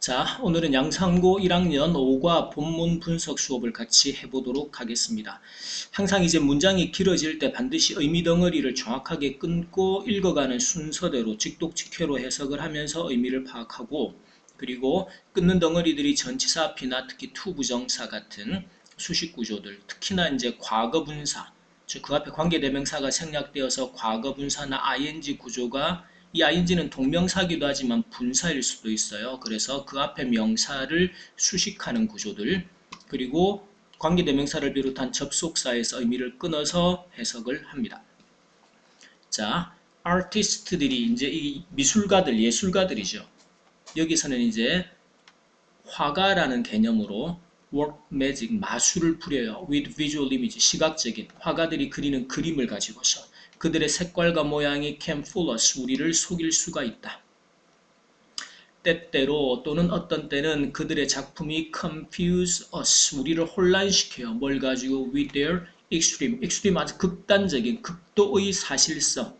자, 오늘은 양상고 1학년 5과 본문 분석 수업을 같이 해보도록 하겠습니다. 항상 이제 문장이 길어질 때 반드시 의미 덩어리를 정확하게 끊고 읽어가는 순서대로 직독직회로 해석을 하면서 의미를 파악하고 그리고 끊는 덩어리들이 전치사 앞이나 특히 투부정사 같은 수식 구조들, 특히나 이제 과거 분사, 즉 그 앞에 관계대명사가 생략되어서 과거 분사나 ing 구조가 이 ing는 동명사기도 하지만 분사일 수도 있어요. 그래서 그 앞에 명사를 수식하는 구조들 그리고 관계대명사를 비롯한 접속사에서 의미를 끊어서 해석을 합니다. 자, 아티스트들이 이제 이 미술가들, 예술가들이죠. 여기서는 이제 화가라는 개념으로 work magic, 마술을 부려요. with visual image, 시각적인 화가들이 그리는 그림을 가지고서 그들의 색깔과 모양이 can fool us, 우리를 속일 수가 있다. 때때로 또는 어떤 때는 그들의 작품이 confuse us, 우리를 혼란시켜요. 뭘 가지고 with their extreme, extreme 아주 극단적인 극도의 사실성.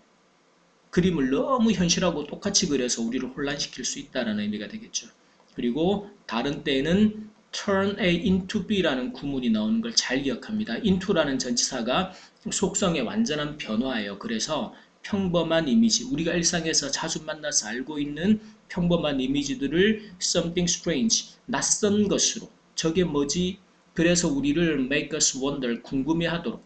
그림을 너무 현실하고 똑같이 그려서 우리를 혼란시킬 수 있다는 의미가 되겠죠. 그리고 다른 때는 turn A into B라는 구문이 나오는 걸 잘 기억합니다. into라는 전치사가 속성의 완전한 변화예요. 그래서 평범한 이미지, 우리가 일상에서 자주 만나서 알고 있는 평범한 이미지들을 something strange, 낯선 것으로 저게 뭐지? 그래서 우리를 make us wonder, 궁금해하도록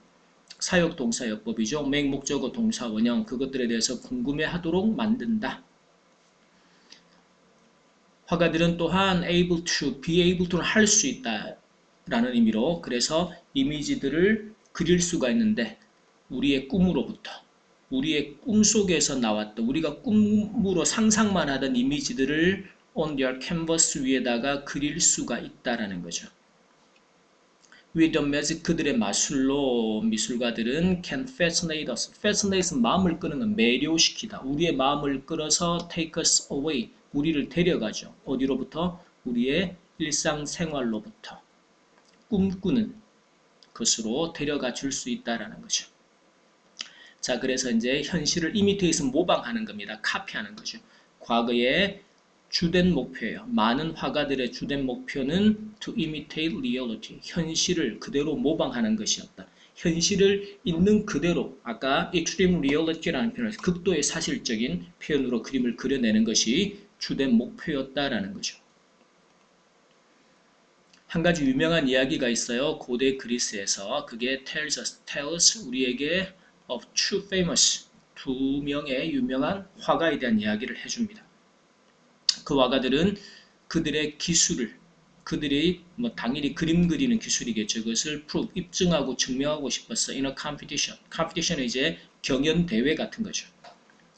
사역 동사여법이죠. make 목적어 동사 원형 그것들에 대해서 궁금해하도록 만든다. 화가들은 또한 able to, be able to는 할 수 있다 라는 의미로 그래서 이미지들을 그릴 수가 있는데 우리의 꿈으로부터 우리의 꿈속에서 나왔던 우리가 꿈으로 상상만 하던 이미지들을 on their canvas 위에다가 그릴 수가 있다라는 거죠. with the magic 그들의 마술로 미술가들은 can fascinate us. fascinate은 마음을 끄는 건 매료시키다. 우리의 마음을 끌어서 take us away. 우리를 데려가죠. 어디로부터? 우리의 일상생활로부터. 꿈꾸는 것으로 데려가 줄 수 있다라는 거죠. 자, 그래서 이제 현실을 이미테이션 모방하는 겁니다. 카피하는 거죠. 과거에 주된 목표예요. 많은 화가들의 주된 목표는 to imitate reality. 현실을 그대로 모방하는 것이었다. 현실을 있는 그대로 아까 extreme reality라는 표현을 극도의 사실적인 표현으로 그림을 그려내는 것이 주된 목표였다라는 거죠. 한 가지 유명한 이야기가 있어요. 고대 그리스에서 그게 tells us, tells 우리에게 of two famous 두 명의 유명한 화가에 대한 이야기를 해줍니다. 그 화가들은 그들의 기술을 그들이 뭐 당연히 그림 그리는 기술이겠죠. 그것을 prove, 입증하고 증명하고 싶었어. in a competition. competition은 이제 경연 대회 같은 거죠.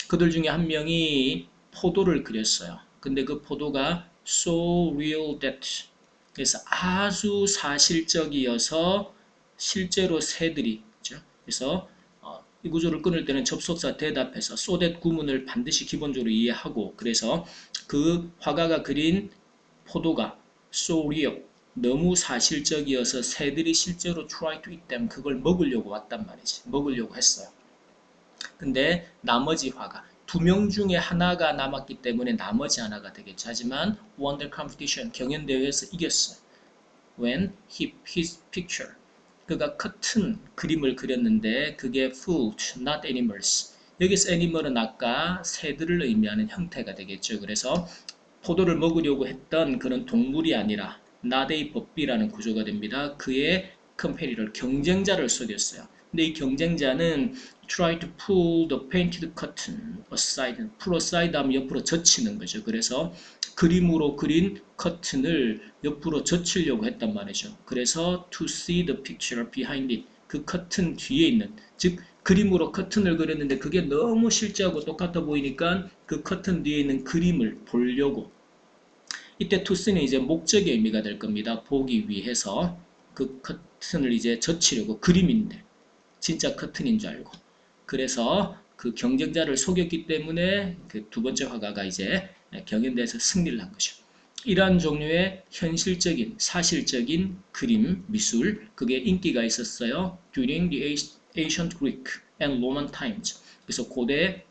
그들 중에 한 명이 포도를 그렸어요. 근데 그 포도가 so real that 그래서 아주 사실적이어서 실제로 새들이 그렇죠? 그래서 어, 이 구조를 끊을 때는 접속사 대답해서 so that 구문을 반드시 기본적으로 이해하고 그래서 그 화가가 그린 포도가 so real 너무 사실적이어서 새들이 실제로 try to eat them 그걸 먹으려고 왔단 말이지 먹으려고 했어요. 근데 나머지 화가 두 명 중에 하나가 남았기 때문에 나머지 하나가 되겠죠. 하지만 Wonder Competition 경연 대회에서 이겼어요. When he, his picture 그가 커튼 그림을 그렸는데 그게 food, not animals. 여기서 animal은 아까 새들을 의미하는 형태가 되겠죠. 그래서 포도를 먹으려고 했던 그런 동물이 아니라 a 법비라는 구조가 됩니다. 그의 컴페리를 경쟁자를 속였어요. 근데 이 경쟁자는 try to pull the painted curtain aside. pull aside 하면 옆으로 젖히는 거죠. 그래서 그림으로 그린 커튼을 옆으로 젖히려고 했단 말이죠. 그래서 to see the picture behind it. 그 커튼 뒤에 있는 즉 그림으로 커튼을 그렸는데 그게 너무 실제하고 똑같아 보이니까 그 커튼 뒤에 있는 그림을 보려고 이때 to스는 이제 목적의 의미가 될 겁니다. 보기 위해서 그 커튼을 이제 젖히려고 그림인데 진짜 커튼인 줄 알고 그래서 그 경쟁자를 속였기 때문에 그 두 번째 화가가 이제 경연대에서 승리를 한 거죠. 이러한 종류의 현실적인 사실적인 그림 미술 그게 인기가 있었어요. During the ancient Greek and Roman times. 그래서 고대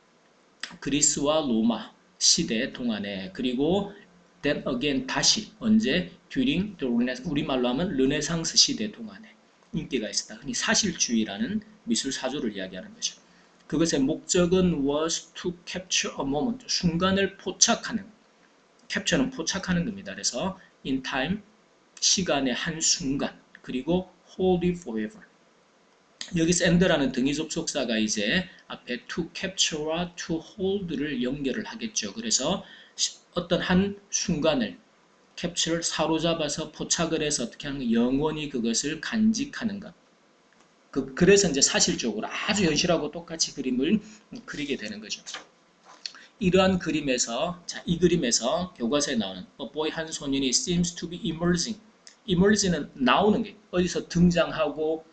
그리스와 로마 시대 동안에 그리고 then again 다시 언제 during the 우리말로 하면 르네상스 시대 동안에 인기가 있었다. 흔히 사실주의라는 미술 사조를 이야기하는 거죠. 그것의 목적은 was to capture a moment 순간을 포착하는 capture는 포착하는 겁니다. 그래서 in time 시간의 한 순간 그리고 hold it forever 여기서 and라는 등위 접속사가 이제 앞에 to capture와 to hold를 연결을 하겠죠. 그래서 어떤 한 순간을 캡처를 사로잡아서 포착을 해서 어떻게 하는 거 영원히 그것을 간직하는 것. 그, 그래서 이제 사실적으로 아주 현실하고 똑같이 그림을 그리게 되는 거죠. 이러한 그림에서 자, 이 그림에서 교과서에 나오는 a boy 한 소년이 seems to be emerging. emerging은 나오는 게 어디서 등장하고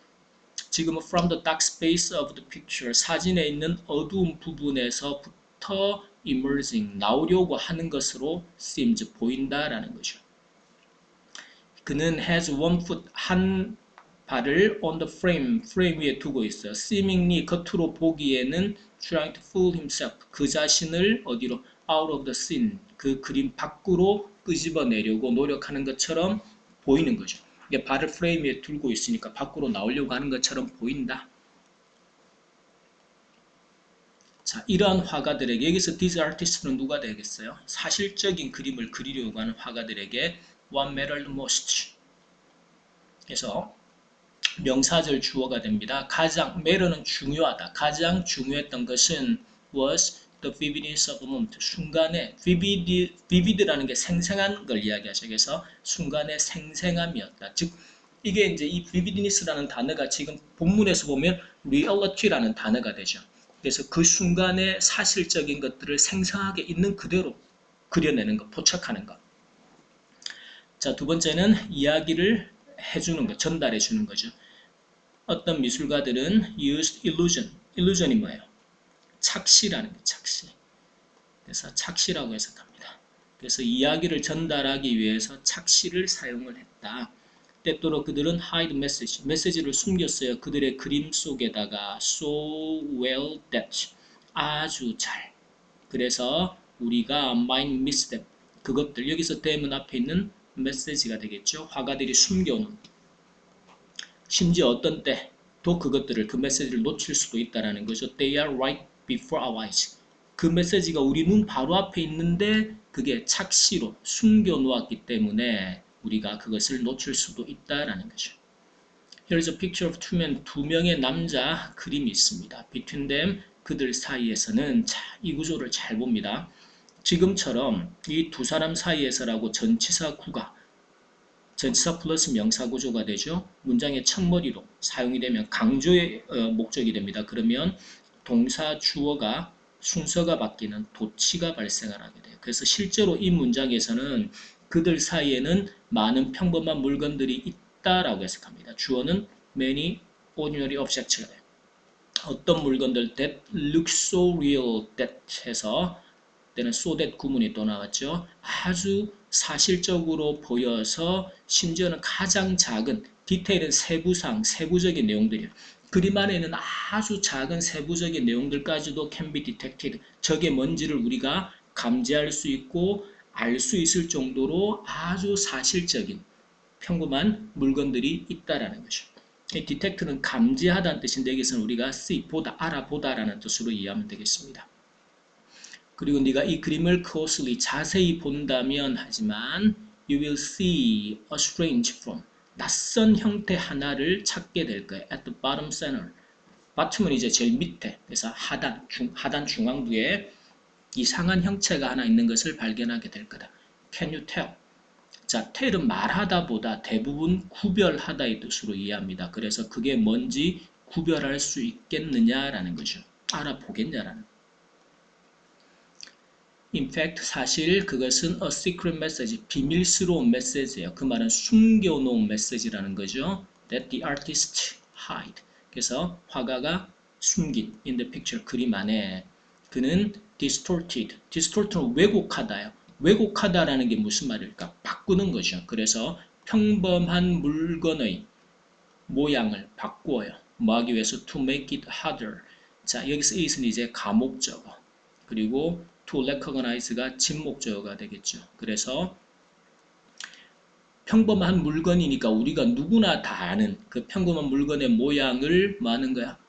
지금은 from the dark space of the picture 사진에 있는 어두운 부분에서부터 emerging 나오려고 하는 것으로 seems 보인다라는 거죠. 그는 has one foot 한 발을 on the frame frame 위에 두고 있어요. seemingly 겉으로 보기에는 trying to fool himself 그 자신을 어디로 out of the scene 그 그림 밖으로 끄집어내려고 노력하는 것처럼 보이는 거죠. 이게 발을 프레임 위에 들고 있으니까 밖으로 나오려고 하는 것처럼 보인다. 자, 이러한 화가들에게 여기서 these artist는 누가 되겠어요? 사실적인 그림을 그리려고 하는 화가들에게 what mattered most. 그래서 명사절 주어가 됩니다. 가장 matter는 중요하다. 가장 중요했던 것은 was the vividness of a moment. 순간에 vivid, vivid라는 게 생생한 걸 이야기하죠. 그래서 순간의 생생함이었다. 즉 이게 이제 이 vividness라는 단어가 지금 본문에서 보면 reality라는 단어가 되죠. 그래서 그 순간의 사실적인 것들을 생생하게 있는 그대로 그려내는 것, 포착하는 것. 자, 두 번째는 이야기를 해주는 것, 전달해 주는 거죠. 어떤 미술가들은 used illusion. illusion이 뭐예요? 착시라는 게 착시. 그래서 착시라고 해석합니다. 그래서 이야기를 전달하기 위해서 착시를 사용을 했다. 때때로 그들은 hide message, 메시지를 숨겼어요. 그들의 그림 속에다가 so well that 아주 잘. 그래서 우리가 might miss them. 그것들 여기서 대문 앞에 있는 메시지가 되겠죠. 화가들이 숨겨놓은 심지어 어떤 때도 그것들을 그 메시지를 놓칠 수도 있다라는 거죠. They are right before our eyes. 그 메시지가 우리 눈 바로 앞에 있는데 그게 착시로 숨겨 놓았기 때문에 우리가 그것을 놓칠 수도 있다라는 거죠. Here's a picture of two men. 두 명의 남자 그림이 있습니다. Between them, 그들 사이에서는 자, 이 구조를 잘 봅니다. 지금처럼 이 두 사람 사이에서라고 전치사 구가 전치사 플러스 명사 구조가 되죠. 문장의 첫머리로 사용이 되면 강조의 어, 목적이 됩니다. 그러면 동사 주어가 순서가 바뀌는 도치가 발생을 하게 돼요. 그래서 실제로 이 문장에서는 그들 사이에는 많은 평범한 물건들이 있다라고 해석합니다. 주어는 many ordinary objects가 돼요. 어떤 물건들 that look so real that 해서 때는 so that 구문이 또 나왔죠. 아주 사실적으로 보여서 심지어는 가장 작은 디테일은 세부상, 세부적인 내용들이에요. 그림 안에는 아주 작은 세부적인 내용들까지도 can be detected. 저게 뭔지를 우리가 감지할 수 있고 알 수 있을 정도로 아주 사실적인 평범한 물건들이 있다라는 거죠. detect는 감지하다는 뜻인데 여기서는 우리가 see, 보다, 알아보다라는 뜻으로 이해하면 되겠습니다. 그리고 네가 이 그림을 closely, 자세히 본다면 하지만 you will see a strange form. 낯선 형태 하나를 찾게 될 거예요. at the bottom center. bottom은 이제 제일 밑에, 그래서 하단, 중, 하단 중앙부에 이상한 형체가 하나 있는 것을 발견하게 될 거다. Can you tell? 자, tell은 말하다 보다 대부분 구별하다의 뜻으로 이해합니다. 그래서 그게 뭔지 구별할 수 있겠느냐라는 거죠. 알아보겠냐라는. In fact, 사실 그것은 a secret message, 비밀스러운 메시지예요. 그 말은 숨겨놓은 메시지라는 거죠. That the artist hide. 그래서 화가가 숨긴 in the picture 그림 안에 그는 distorted. distort는 왜곡하다요. 왜곡하다라는 게 무슨 말일까? 바꾸는 거죠. 그래서 평범한 물건의 모양을 바꾸어요. 뭐 하기 위해서 to make it harder. 자, 여기서 it은 이제 가목적어. 그리고 to recognize가 진목적어가 되겠죠. 그래서 평범한 물건이니까 우리가 누구나 다 아는 그 평범한 물건의 모양을 많은 거야.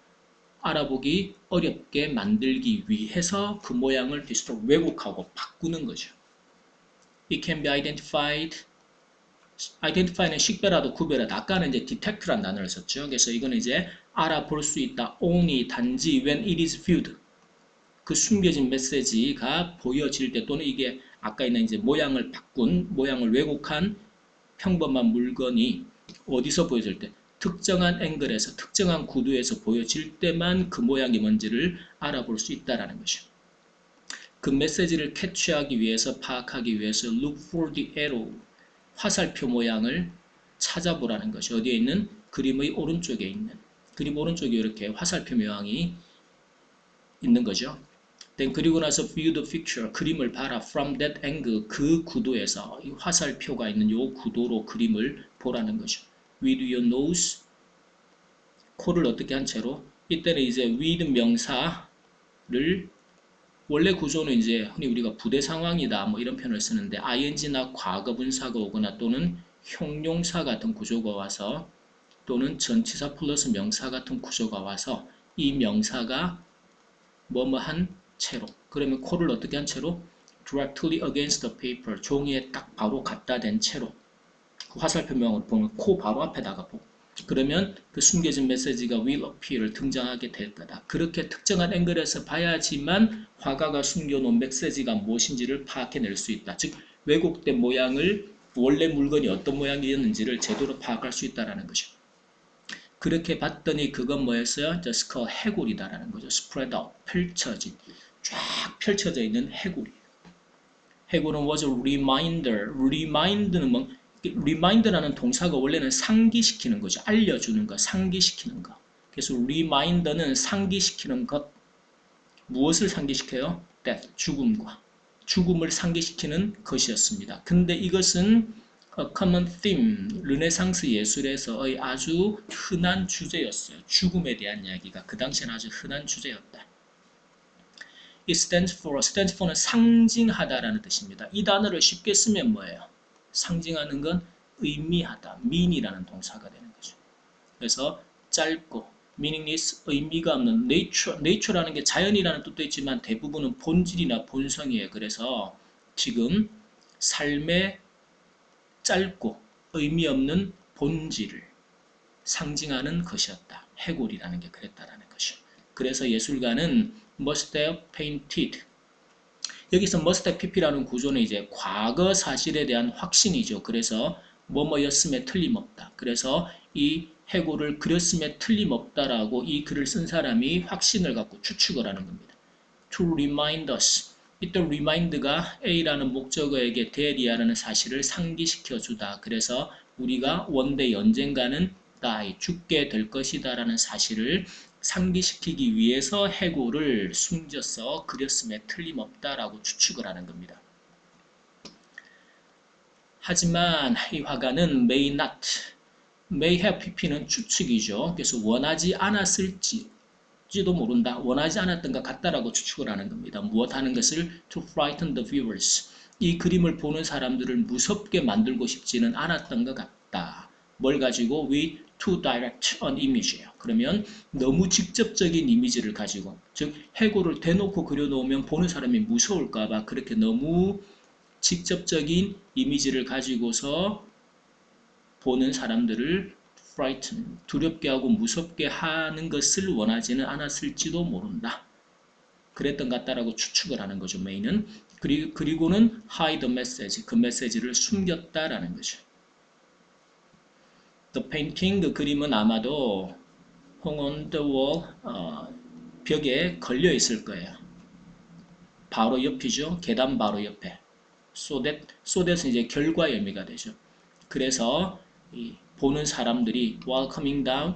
알아보기 어렵게 만들기 위해서 그 모양을 디스토 왜곡하고 바꾸는 거죠. It can be identified. identify는 식별하다, 구별하다. 아까는 이제 detect란 단어를 썼죠. 그래서 이거는 이제 알아볼 수 있다. only 단지 when it is viewed. 그 숨겨진 메시지가 보여질 때 또는 이게 아까 있는 이제 모양을 바꾼 모양을 왜곡한 평범한 물건이 어디서 보여질 때 특정한 앵글에서 특정한 구도에서 보여질 때만 그 모양이 뭔지를 알아볼 수 있다라는 것이죠. 그 메시지를 캐치하기 위해서 파악하기 위해서 look for the arrow 화살표 모양을 찾아보라는 것이 어디에 있는 그림의 오른쪽에 있는 그림 오른쪽에 이렇게 화살표 모양이 있는 거죠. Then 그리고 나서 view the picture 그림을 봐라 from that angle 그 구도에서 이 화살표가 있는 요 구도로 그림을 보라는 거죠. With your nose. 코를 어떻게 한 채로. 이때는 이제 with 명사를 원래 구조는 이제 흔히 우리가 부대 상황이다 뭐 이런 표현을 쓰는데 ing나 과거 분사가 오거나 또는 형용사 같은 구조가 와서 또는 전치사 플러스 명사 같은 구조가 와서 이 명사가 뭐뭐한 채로. 그러면 코를 어떻게 한 채로? Directly against the paper. 종이에 딱 바로 갖다 댄 채로. 그 화살 표 명을 보면 코 바로 앞에다가 보고 그러면 그 숨겨진 메시지가 will appear 등장하게 될 거다. 그렇게 특정한 앵글에서 봐야지만 화가가 숨겨놓은 메시지가 무엇인지를 파악해낼 수 있다. 즉 왜곡된 모양을 원래 물건이 어떤 모양이었는지를 제대로 파악할 수 있다라는 거죠. 그렇게 봤더니 그건 뭐였어요? just called 해골이다라는 거죠. spread out, 펼쳐진, 쫙 펼쳐져 있는 해골이에요. 해골은 was a reminder. remind는 뭐 remind라는 동사가 원래는 상기시키는 거죠. 알려주는 것, 상기시키는 것. 그래서 reminder는 상기시키는 것. 무엇을 상기시켜요? death, 죽음과. 죽음을 상기시키는 것이었습니다. 근데 이것은 a common theme, 르네상스 예술에서의 아주 흔한 주제였어요. 죽음에 대한 이야기가 그 당시에는 아주 흔한 주제였다. It stands for, stands for는 상징하다라는 뜻입니다. 이 단어를 쉽게 쓰면 뭐예요? 상징하는 건 의미하다, mean이라는 동사가 되는 거죠. 그래서 짧고 meaningless, 의미가 없는 nature, nature라는 게 자연이라는 뜻도 있지만 대부분은 본질이나 본성이에요. 그래서 지금 삶의 짧고 의미 없는 본질을 상징하는 것이었다. 해골이라는 게 그랬다라는 것이요. 그래서 예술가는 must have painted 여기서 have pp라는 구조는 이제 과거 사실에 대한 확신이죠. 그래서 뭐뭐였음에 틀림없다. 그래서 이 해골을 그렸음에 틀림없다라고 이 글을 쓴 사람이 확신을 갖고 추측을 하는 겁니다. To remind us. 이때 remind가 A라는 목적어에게 대리하라는 사실을 상기시켜 주다. 그래서 우리가 원대 언젠가는 die, 죽게 될 것이다 라는 사실을 상기시키기 위해서 해골을 숨겨서 그렸음에 틀림없다라고 추측을 하는 겁니다. 하지만 이 화가는 may not, may have pp는 추측이죠. 그래서 원하지 않았을지도 모른다. 원하지 않았던 것 같다라고 추측을 하는 겁니다. 무엇 하는 것을 to frighten the viewers. 이 그림을 보는 사람들을 무섭게 만들고 싶지는 않았던 것 같다. 뭘 가지고 we to direct an image예요. 그러면 너무 직접적인 이미지를 가지고 즉 해골을 대놓고 그려놓으면 보는 사람이 무서울까봐 그렇게 너무 직접적인 이미지를 가지고서 보는 사람들을 frighten, 두렵게 하고 무섭게 하는 것을 원하지는 않았을지도 모른다. 그랬던 것 같다라고 추측을 하는 거죠. 메인은 그리고는 hide the message, 그 메시지를 숨겼다라는 거죠. The painting, 그 그림은 아마도 hung on the wall, 어, 벽에 걸려 있을 거예요. 바로 옆이죠. 계단 바로 옆에. So that, so that은 이제 결과의 의미가 되죠. 그래서 이 보는 사람들이 while coming down,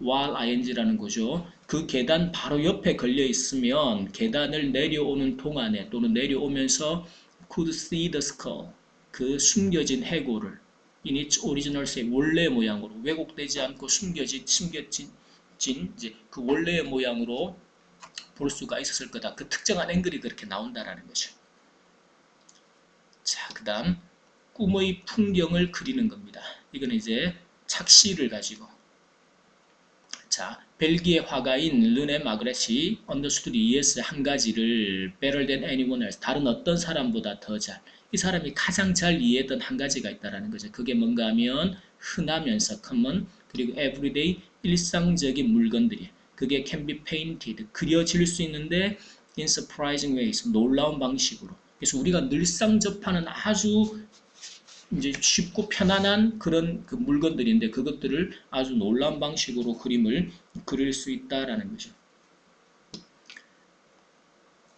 while ing라는 거죠. 그 계단 바로 옆에 걸려 있으면 계단을 내려오는 동안에 또는 내려오면서 could see the skull, 그 숨겨진 해골을 in its original shape, 원래 모양으로 왜곡되지 않고 숨겨진, 숨겨진 진, 이제 그 원래의 모양으로 볼 수가 있었을 거다. 그 특정한 앵글이 그렇게 나온다라는 거죠. 자, 그 다음 꿈의 풍경을 그리는 겁니다. 이거는 이제 착시를 가지고 자 벨기에 화가인 르네 마그렛이 언더스투디 이에스 한 가지를 better than anyone else 다른 어떤 사람보다 더 잘 이 사람이 가장 잘 이해했던 한 가지가 있다라는 거죠. 그게 뭔가 하면 흔하면서 common 그리고 everyday 일상적인 물건들이 그게 can be painted 그려질 수 있는데 in surprising ways 놀라운 방식으로 그래서 우리가 늘상 접하는 아주 이제 쉽고 편안한 그런 그 물건들인데 그것들을 아주 놀라운 방식으로 그림을 그릴 수 있다라는 거죠.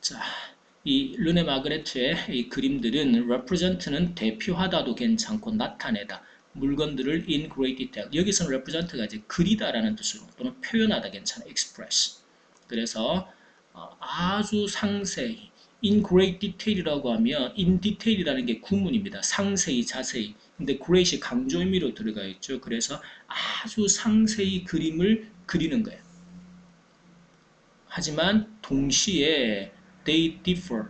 자, 이 르네 마그레트의 이 그림들은 represent는 대표하다도 괜찮고 나타내다 물건들을 in great detail 여기서는 represent가 이제 그리다라는 뜻으로 또는 표현하다 괜찮아 express 그래서 어, 아주 상세히 in great detail이라고 하면 in detail이라는 게 구문입니다. 상세히 자세히. 근데 great이 강조 의미로 들어가 있죠. 그래서 아주 상세히 그림을 그리는 거예요. 하지만 동시에 they differ.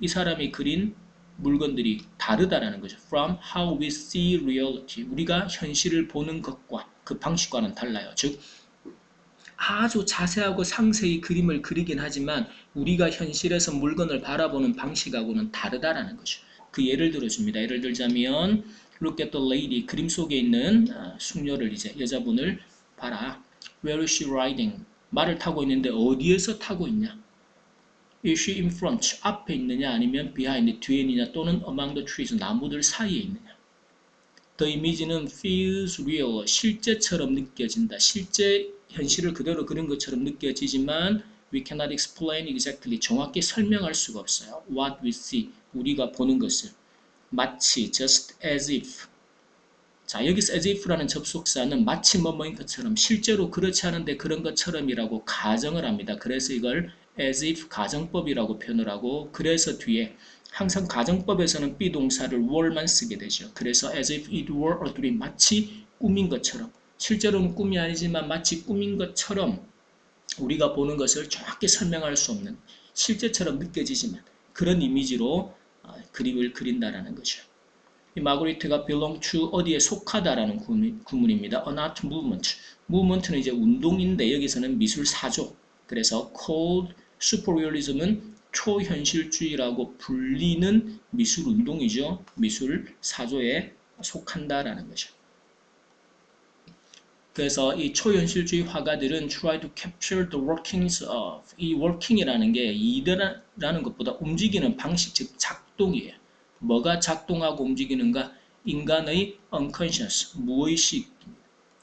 이 사람이 그린 물건들이 다르다라는 거죠. From how we see reality. 우리가 현실을 보는 것과 그 방식과는 달라요. 즉 아주 자세하고 상세히 그림을 그리긴 하지만 우리가 현실에서 물건을 바라보는 방식하고는 다르다라는 거죠. 그 예를 들어줍니다. 예를 들자면 Look at the lady 그림 속에 있는 아, 숙녀를 이제 여자분을 봐라. Where is she riding? 말을 타고 있는데 어디에서 타고 있냐? Is she in front? 앞에 있느냐 아니면 behind 뒤에 있느냐 또는 among the trees 나무들 사이에 있느냐? The image는 feels real 실제처럼 느껴진다. 실제 현실을 그대로 그린 것처럼 느껴지지만 we cannot explain exactly 정확히 설명할 수가 없어요. what we see 우리가 보는 것을 마치 just as if 자 여기서 as if라는 접속사는 마치 뭐뭐인 것처럼 실제로 그렇지 않은데 그런 것처럼이라고 가정을 합니다. 그래서 이걸 as if 가정법이라고 표현을 하고 그래서 뒤에 항상 가정법에서는 비동사를 were만 쓰게 되죠. 그래서 as if it were a dream 마치 꿈인 것처럼 실제로는 꿈이 아니지만 마치 꿈인 것처럼 우리가 보는 것을 정확히 설명할 수 없는 실제처럼 느껴지지만 그런 이미지로 어, 그림을 그린다라는 거죠. 이 마그리트가 belong to 어디에 속하다라는 구문입니다. An art movement. movement는 이제 운동인데 여기서는 미술 사조. 그래서 cold superrealism은 초현실주의라고 불리는 미술 운동이죠. 미술 사조에 속한다라는 거죠. 그래서 이 초현실주의 화가들은 try to capture the workings of 이 working이라는 게 이들라는 것보다 움직이는 방식 즉 작동이에요. 뭐가 작동하고 움직이는가? 인간의 unconscious 무의식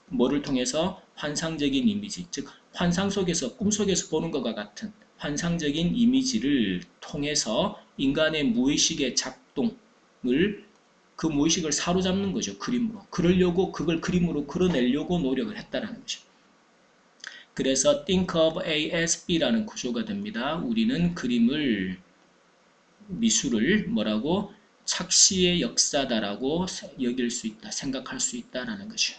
뭐를 통해서 환상적인 이미지 즉 환상 속에서 꿈 속에서 보는 것과 같은 환상적인 이미지를 통해서 인간의 무의식의 작동을 그 무의식을 사로잡는 거죠. 그림으로. 그러려고 그걸 그림으로 그려내려고 노력을 했다는 거죠. 그래서 think of A as B라는 구조가 됩니다. 우리는 그림을 미술을 뭐라고 착시의 역사다라고 여길 수 있다, 생각할 수 있다라는 거죠.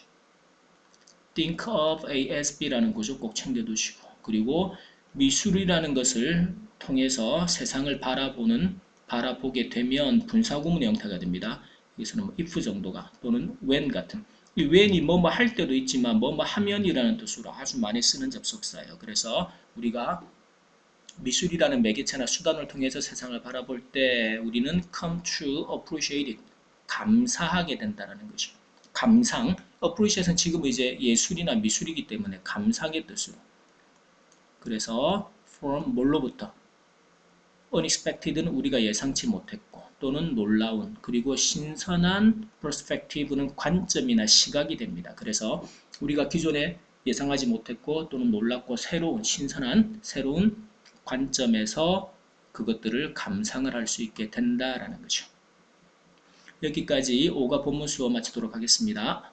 think of A as B라는 구조 꼭 챙겨두시고 그리고 미술이라는 것을 통해서 세상을 바라보는 바라보게 되면 분사구문의 형태가 됩니다. 여기서는 뭐 if 정도가 또는 when 같은 이 when이 뭐뭐 할 때도 있지만 뭐뭐 하면이라는 뜻으로 아주 많이 쓰는 접속사예요. 그래서 우리가 미술이라는 매개체나 수단을 통해서 세상을 바라볼 때 우리는 come to appreciate it 감사하게 된다는 거죠. 감상, appreciate는 지금 이제 예술이나 미술이기 때문에 감상의 뜻으로 그래서 from 뭘로부터 unexpected는 우리가 예상치 못했고 또는 놀라운 그리고 신선한 perspective는 관점이나 시각이 됩니다. 그래서 우리가 기존에 예상하지 못했고 또는 놀랍고 새로운 신선한 새로운 관점에서 그것들을 감상을 할 수 있게 된다라는 거죠. 여기까지 5가 본문 수업 마치도록 하겠습니다.